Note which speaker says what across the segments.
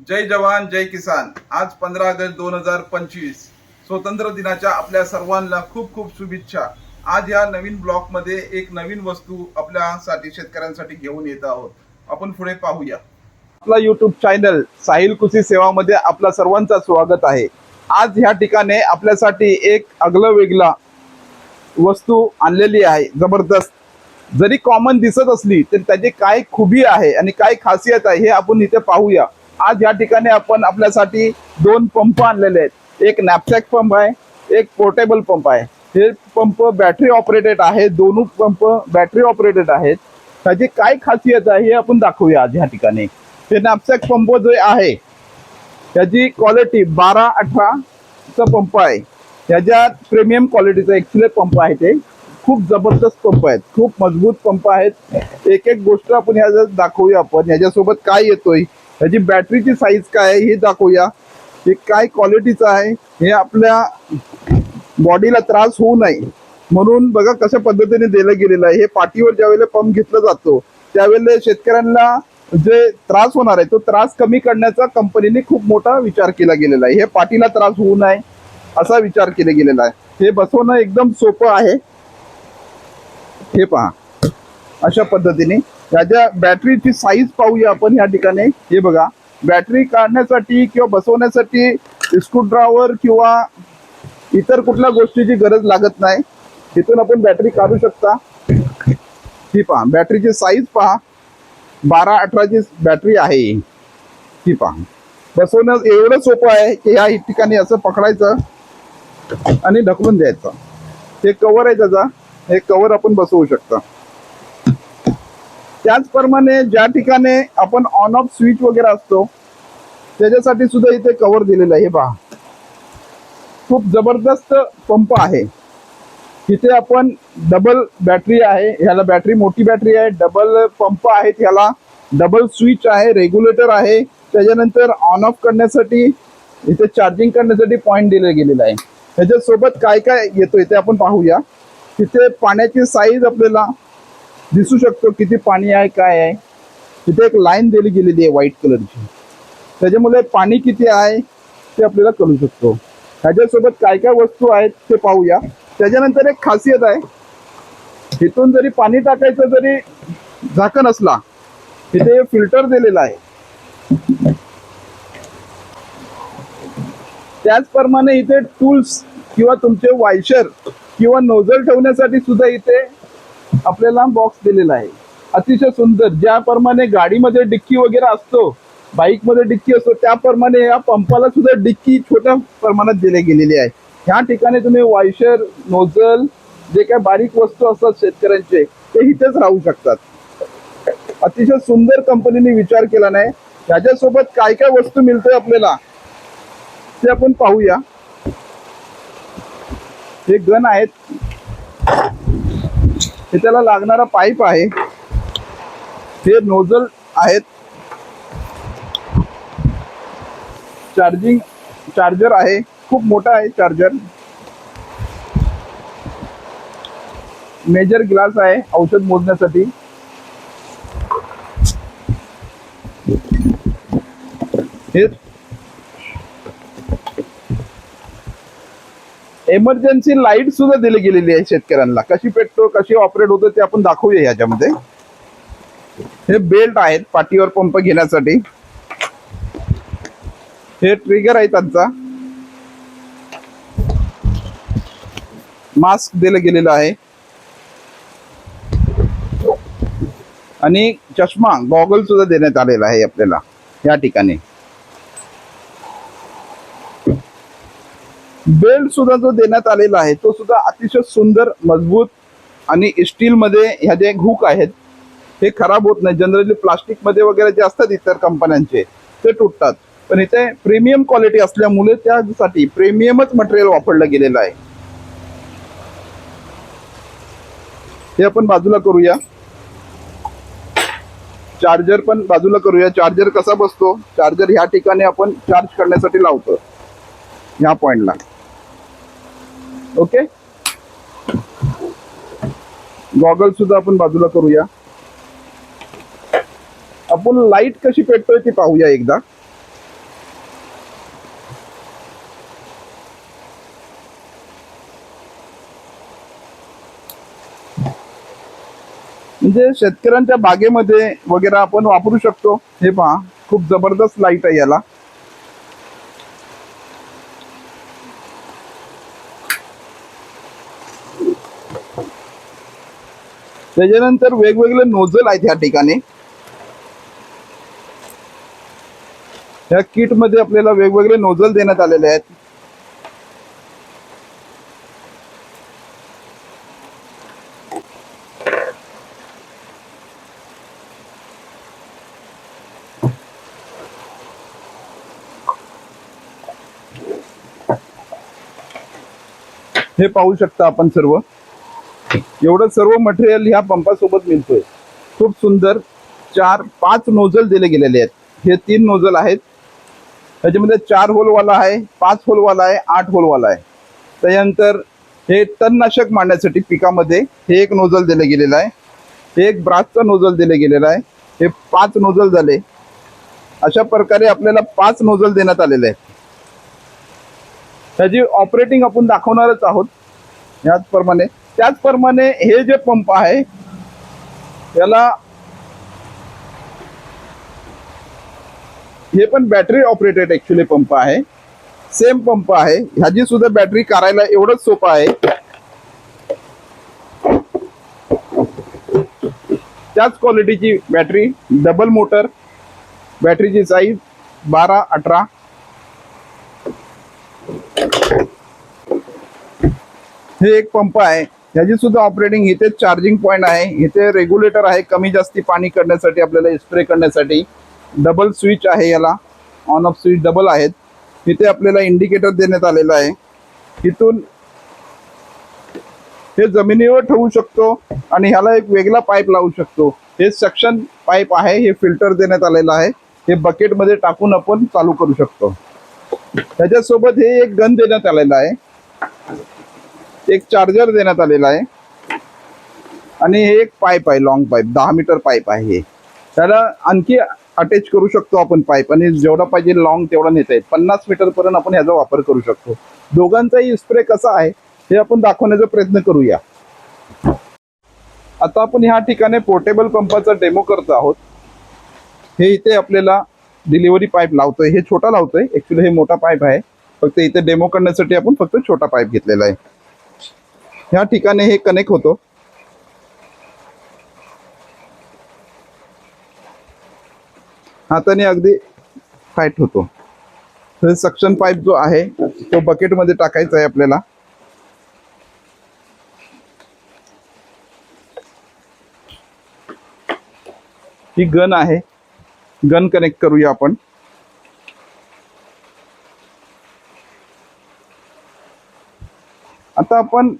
Speaker 1: जय जवान जय किसान. आज पंधरा ऑगस्ट दोन हजार पंचवीस. स्वतंत्र दिनाच्या आपल्या सर्वांना खूप खूप शुभेच्छा. आज या नवीन ब्लॉकमध्ये एक नवीन वस्तू आपल्यासाठी शेतकऱ्यांसाठी घेऊन येत आहोत. आपण पुढे पाहूया. आपला युट्यूब चॅनल साहिल कृषी सेवामध्ये आपला सर्वांचा स्वागत आहे. आज ह्या ठिकाणी आपल्यासाठी एक अगलं वेगळा वस्तू आणलेली आहे जबरदस्त. जरी कॉमन दिसत असली तरी त्याची काय खुबी आहे आणि काय खासियत आहे हे आपण इथे पाहूया. आज या ठिकाणी आपण आपल्यासाठी दोन पंप आणलेले आहेत. एक नॅपसॅक पंप आहे एक पोर्टेबल पंप आहे. हे पंप बॅटरी ऑपरेटेड आहे दोन्ही पंप बॅटरी ऑपरेटेड आहेत. त्याची काय खासियत आहे हे आपण दाखवूया आज ह्या ठिकाणी. हे नॅपसॅक पंप जो आहे त्याची क्वालिटी बारा अठराचा पंप आहे. ह्याच्यात प्रीमियम क्वालिटीचा एक्सले पंप आहे ते. खूप जबरदस्त पंप आहेत खूप मजबूत पंप आहेत. एक एक गोष्ट आपण ह्याच्यात दाखवूया आपण. ह्याच्यासोबत काय येतोय? ह्याची बॅटरीची साईज काय आहे हे दाखवूया. हे काय क्वालिटीचं आहे हे आपल्या बॉडीला त्रास होऊ नये. म्हणून बघा कशा पद्धतीने दिलं गेलेलं आहे. हे पाठीवर ज्यावेळेला पंप घेतला जातो त्यावेळेला शेतकऱ्यांना जे त्रास होणार आहे तो त्रास कमी करण्याचा कंपनीने खूप मोठा विचार केला गेलेला आहे. हे पाठीला त्रास होऊ नये असा विचार केला गेलेला आहे. हे बसवणं एकदम सोपं आहे. हे पहा अशा पद्धतीने याच्या बॅटरीची साईज पाहूया आपण या ठिकाणी. हे बघा बॅटरी काढण्यासाठी किंवा बसवण्यासाठी स्क्रूड्रायव्हर किंवा इतर कुठल्या गोष्टीची गरज लागत नाही. तिथून आपण बॅटरी काढू शकता. ही पहा बॅटरीची साईज पहा. बारा अठराची बॅटरी आहे. ही पहा. बसवणं एवढं सोपं आहे की या ठिकाणी असं पकडायचं आणि ढकलून द्यायचं. हे कवर आहे त्याचा. हे कवर आपण बसवू शकता. त्याचप्रमाणे ज्या ठिकाणी आपण ऑन ऑफ स्विच वगैरे असतो त्याच्यासाठी सुद्धा इथे कव्हर दिलेलं आहे हे पहा. खूप जबरदस्त पंप आहे. इथे आपण डबल बॅटरी आहे ह्याला बॅटरी मोठी बॅटरी आहे डबल पंप आहेत ह्याला डबल स्विच आहे रेग्युलेटर आहे. त्याच्यानंतर ऑन ऑफ करण्यासाठी इथे चार्जिंग करण्यासाठी पॉईंट दिले गेलेला आहे. त्याच्यासोबत काय काय येतो इथे आपण पाहूया. तिथे पाण्याची साईज आपल्याला दिसू शकतो किती पाणी आहे काय आहे. तिथे एक लाईन दिली गेलेली आहे व्हाईट कलरची. त्याच्यामुळे पाणी किती आहे ते आपल्याला कळू शकतो. ह्याच्यासोबत काय काय वस्तू आहेत ते पाहूया. त्याच्यानंतर एक खासियत आहे. इथून जरी पाणी टाकायचं जरी झाकण असला तिथे फिल्टर दिलेला आहे. त्याचप्रमाणे इथे टूल्स किंवा तुमचे वायशर किंवा नोझल ठेवण्यासाठी सुद्धा इथे आपल्याला बॉक्स दिलेला आहे. अतिशय सुंदर ज्याप्रमाणे गाडीमध्ये डिक्की वगैरे असतो बाईकमध्ये डिक्की असतो त्याप्रमाणे या पंपाला सुद्धा डिक्की छोट्या प्रमाणात दिली गेलेली आहे. ह्या ठिकाणी तुम्ही वायशर नोझल जे काही बारीक वस्तू असतात शेतकऱ्यांचे ते इथेच राहू शकतात. अतिशय सुंदर कंपनीने विचार केला नाही. ह्याच्यासोबत काय काय वस्तू मिळतोय आपल्याला ते आपण पाहूया. हे गन आहेत. हे त्याला लागणारा पाईप आहे. हे नोझल आहेत. चार्जिंग चार्जर आहे. खूप मोठा आहे चार्जर. मेजर ग्लास आहे औषध मोजण्यासाठी. हे एमर्जन्सी लाइट सुद्धा दिली गेलेली आहे शेतकऱ्यांना. कशी पेटतो कशी ऑपरेट होतो ते आपण दाखवूया याच्यामध्ये. हे बेल्ट आहेत पाठीवर पंप घेण्यासाठी. हे ट्रिगर आहे त्यांचा. मास्क दिलं गेलेलं आहे. आणि चष्मा गॉगल सुद्धा देण्यात आलेला आहे आपल्याला या ठिकाणी. बेल्ट सुद्धा जो देण्यात आलेला आहे तो सुद्धा अतिशय सुंदर मजबूत आणि स्टील मध्ये ह्या जे हुक आहेत हे खराब होत नाही. जनरली प्लास्टिकमध्ये वगैरे जे असतात इतर कंपन्यांचे ते तुटतात. पण इथे प्रीमियम क्वालिटी असल्यामुळे त्यासाठी प्रीमियमच मटेरियल वापरलं गेलेलं आहे. हे आपण बाजूला करूया. चार्जर पण बाजूला करूया. चार्जर कसा बसतो? चार्जर ह्या ठिकाणी आपण चार्ज करण्यासाठी लावतो. ह्या पॉइंटला ओके गॉगल सुद्धा आपण बाजूला करूया. आपण लाइट कशी पेटतोय ती पाहूया एकदा. म्हणजे शेतकऱ्यांच्या बागेमध्ये वगैरे आपण वापरू शकतो. हे पहा खूप जबरदस्त लाइट आहे याला. त्याच्यानंतर वेगवेगळे नोझल आहेत या ठिकाणी. या किटमध्ये आपल्याला वेगवेगळे नोझल देण्यात आलेले आहेत. हे पाहू शकता आपण सर्व. एवढं सर्व मटेरियल ह्या पंपासोबत मिळतोय. खूप सुंदर चार पाच नोझल दिले गेलेले आहेत. हे तीन नोझल आहेत. त्याच्यामध्ये चार होलवाला आहे पाच होलवाला आहे आठ होलवाला आहे. त्याच्यानंतर हे तणनाशक मारण्यासाठी पिकामध्ये हे एक नोझल दिलं गेलेलं आहे. हे एक ब्रासचं नोझल दिलं गेलेलं आहे. हे पाच नोझल झाले. अशा प्रकारे आपल्याला पाच नोझल देण्यात आलेले आहेत. त्याची ऑपरेटिंग आपण दाखवणारच आहोत. याचप्रमाणे त्याचप्रमाणे हे जे पंप आहे याला हे पण बॅटरी ऑपरेटेड ऍक्च्युली पंप आहे. सेम पंप आहे. ह्याची सुद्धा बॅटरी करायला एवढंच सोपं आहे. त्याच क्वालिटीची बॅटरी डबल मोटर बॅटरीची साईज बारा अठरा. हे एक पंप आहे. ह्याची सुद्धा ऑपरेटिंग इथे चार्जिंग पॉईंट आहे. इथे रेग्युलेटर आहे कमी जास्ती पाणी करण्यासाठी आपल्याला स्प्रे करण्यासाठी. डबल स्विच आहे याला. ऑन ऑफ स्विच डबल आहेत. इथे आपल्याला इंडिकेटर देण्यात आलेलं आहे. इथून हे जमिनीवर ठेवू शकतो आणि ह्याला एक वेगळा पाईप लावू शकतो. हे सक्शन पाईप आहे हे फिल्टर देण्यात आलेलं आहे. हे बकेटमध्ये टाकून आपण चालू करू शकतो. त्याच्यासोबत हे एक गन देण्यात आलेलं आहे. एक चार्जर देण्यात आलेला आहे. आणि हे एक पाईप आहे लॉंग पाईप दहा मीटर पाईप आहे हे. त्याला आणखी अटॅच करू शकतो आपण पाईप आणि जेवढा पाहिजे लॉंग तेवढा नेता येईल. पन्नास मीटर पर्यंत आपण ह्याचा वापर करू शकतो. दोघांचाही स्प्रे कसा आहे हे आपण दाखवण्याचा प्रयत्न करूया. आता आपण ह्या ठिकाणी पोर्टेबल पंपाचा डेमो करत आहोत. हे इथे आपल्याला डिलिव्हरी पाईप लावतोय. हे छोटा लावतोय. ऍक्च्युली हे मोठा पाईप आहे. फक्त इथे डेमो करण्यासाठी आपण फक्त छोटा पाईप घेतलेला आहे. ह्या ठिकाणी हे कनेक्ट होतो. हाताने अगदी टाईट होतो. तर सक्शन पाईप जो आहे तो बकेटमध्ये टाकायचा आहे आपल्याला. ही गन आहे. गन कनेक्ट करूया आपण. आता आपण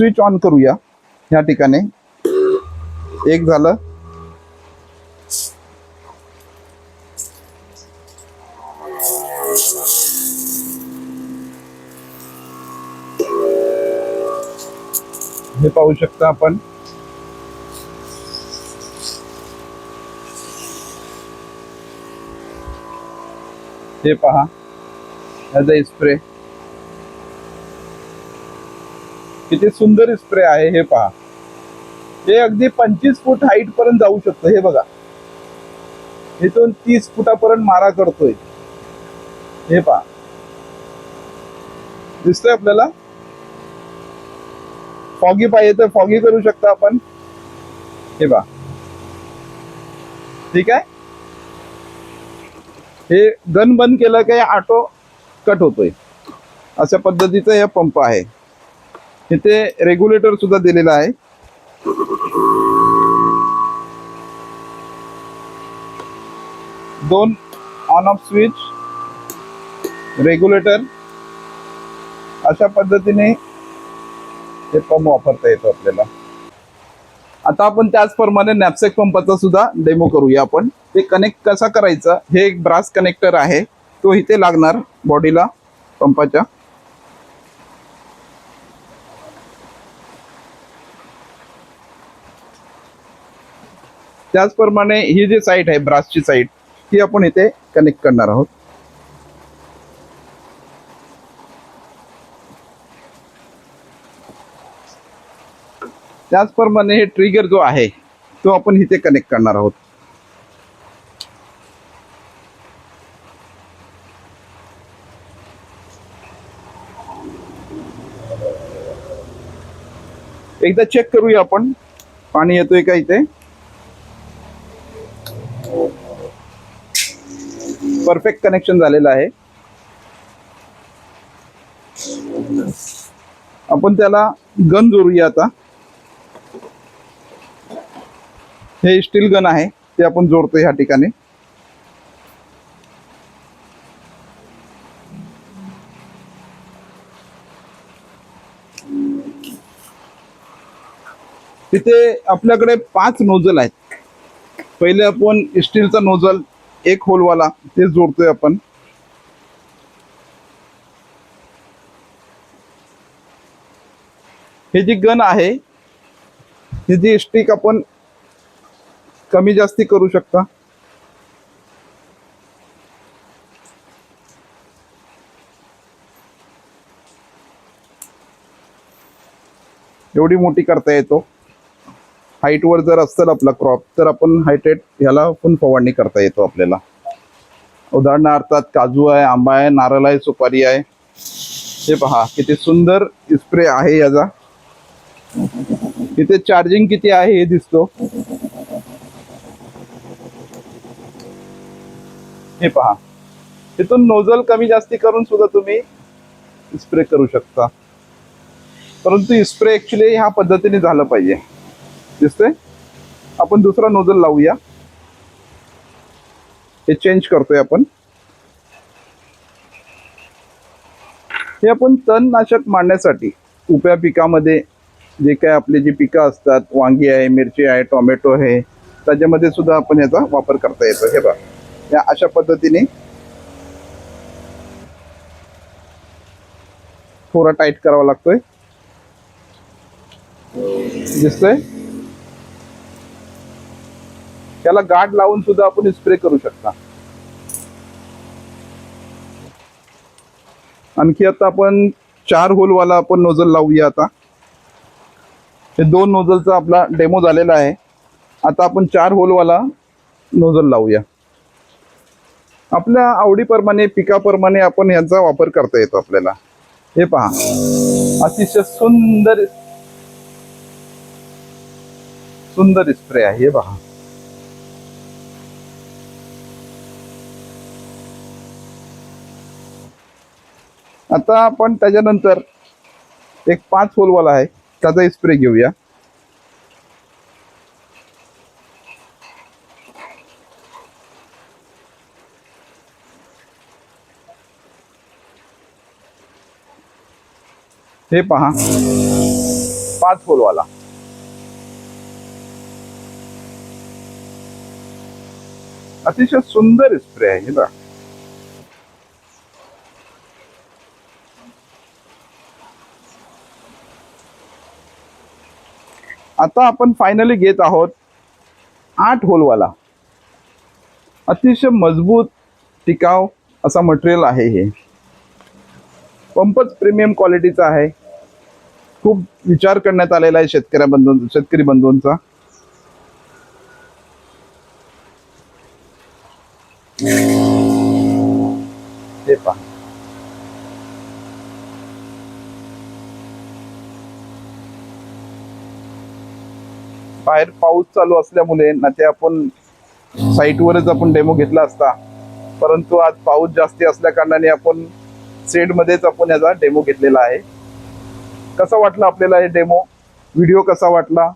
Speaker 1: स्विच ऑन करूया. ह्या ठिकाणी. एक झालं. हे पाहू शकता आपण. हे पहा. ह्याचा स्प्रे किती सुंदर स्प्रे आहे हे पहा. हे अगदी पंचवीस फूट हाईट पर्यंत जाऊ शकतं हे बघा. इथून तीस फुटापर्यंत मारा करतोय. हे पहा. दिसतोय आपल्याला? फॉगी पाहिजे तर फॉगी करू शकता आपण. हे पहा. ठीक आहे? हे गन बंद केलं की ऑटो कट होतोय. अशा पद्धतीचा हे पंप आहे. इथे रेग्युलेटर सुद्धा दिलेला आहे. दोन ऑन ऑफ स्विच रेग्युलेटर अशा पद्धतीने हे पंप वापरता येतो आपल्याला. आता आपण त्याचप्रमाणे नॅपसेक पंपाचा सुद्धा डेमो करूया आपण. ते कनेक्ट कसा करायचा? हे एक ब्रास कनेक्टर आहे. तो इथे लागणार बॉडीला पंपाच्या त्याचप्रमाणे ही जी साईट आहे ब्रासची साईट ती आपण इथे कनेक्ट करणार आहोत. त्याचप्रमाणे हे ट्रिगर जो आहे तो आपण इथे कनेक्ट करणार आहोत. एकदा चेक करूया आपण. पाणी येतोय का इथे? परफेक्ट कनेक्शन झालेलं आहे. आपण त्याला गन जोडूया आता. हे स्टील गन आहे ते आपण जोडतो ह्या ठिकाणी. तिथे आपल्याकडे पाच नोजल आहेत. पहिले आपण स्टीलचा नोझल एक होलवाला ते जोडतोय आपण. हे जी गन आहे हे जी स्टिक आपण कमी जास्ती करू शकता. एवढी मोठी करता येतो. हाईट वर जर असेल आपला क्रॉप तर आपण हायटेड ह्याला पण फवारणी करता येतो आपल्याला. उदाहरणार्थ काजू आहे आंबा आहे नारळ आहे सुपारी आहे. हे पहा किती सुंदर स्प्रे आहे याचा. इथे चार्जिंग किती आहे हे दिसतो. हे पहा तिथून नोझल कमी जास्ती करून सुद्धा तुम्ही स्प्रे करू शकता. परंतु स्प्रे ऍक्च्युली ह्या पद्धतीने झालं पाहिजे. दिसतंय. आपण दुसरा नोझल लावूया. हे चेंज करतोय आपण. हे आपण तणनाशक मारण्यासाठी उप्या पिकामध्ये जे काय आपले जी पिकं असतात वांगी आहे मिरची आहे टोमॅटो आहे त्याच्यामध्ये सुद्धा आपण याचा वापर करता येतो. हे बघा. या अशा पद्धतीने थोडा टाईट करावा लागतोय. दिसतोय? त्याला गाठ लावून सुद्धा आपण स्प्रे करू शकता. आणखी आता आपण चार होलवाला आपण नोझल लावूया आता. हे दोन नोझलचा आपला डेमो झालेला आहे. आता आपण चार होलवाला नोझल लावूया. आपल्या आवडीप्रमाणे पिकाप्रमाणे आपण यांचा वापर करता येतो आपल्याला. हे पहा. अतिशय सुंदर सुंदर स्प्रे आहे. हे पहा. आता आपण त्याच्यानंतर एक पाच होलवाला आहे त्याचा स्प्रे घेऊया. हे पहा पाच होलवाला. अतिशय सुंदर स्प्रे आहे हे बघा. आता आपण फायनली घेत आहोत आठ होलवाला अतिशय मजबूत टिकाव असा मटेरियल आहे हे. पंपच प्रीमियम क्वालिटीचा आहे. खूप विचार करण्यात आलेला आहे शेतकऱ्या बंधू शेतकरी बंधूंचा. हे पहा. बाहेर पाऊस चालू असल्यामुळे ना ते आपण साईटवरच आपण डेमो घेतला असता. परंतु आज पाऊस जास्ती असल्या कारणाने आपण सेडमध्येच आपण याचा डेमो घेतलेला आहे. कसा वाटला आपल्याला हे डेमो? व्हिडिओ कसा वाटला?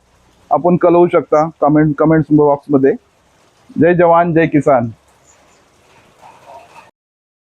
Speaker 1: आपण कळवू शकता कमेंट कमेंट्स बॉक्समध्ये जय जवान जय किसान.